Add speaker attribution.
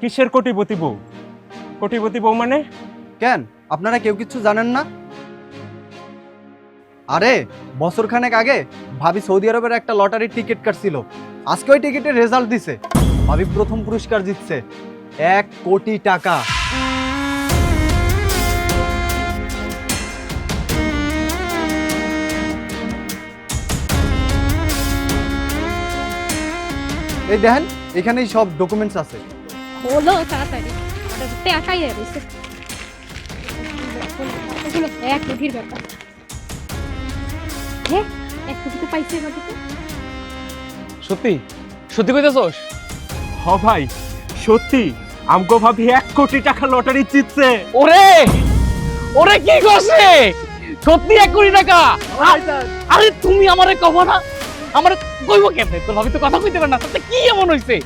Speaker 1: কিসের কোটিপতি বউ? কোটিপতি বউ মানে?
Speaker 2: কেন? আপনারা কেউ কিছু জানেন না? আরে বছর খানেক আগে ভাবি সৌদি আরবের একটা লটারির টিকিট কাটছিল। আজকে ওই টিকিটের রেজাল্ট দিছে। ভাবি প্রথম পুরস্কার জিতছে। এক কোটি টাকা। এই দেখেন, এখানেই সব ডকুমেন্টস আছে।
Speaker 3: হলো তাড়াতাড়ি। ওটা টাকাই রয়েছে এগুলো এক কোটির ব্যাপার। হ্যাঁ এক কোটি তো পাইছে এবার
Speaker 4: সত্যি? সত্যি কইতেছস?
Speaker 1: হ ভাই সত্যি। আমগো ভাবি এক কোটি টাকা লটারি জিতছে।
Speaker 4: ওরে! ওরে কি করছে? সত্যি এক কোটি টাকা? আরে তুমি আমারে কব না? আমারে কইব কেমনে? তোর ভাবি তো কথা কইতে পারে না। তাতে কি এমন হইছে?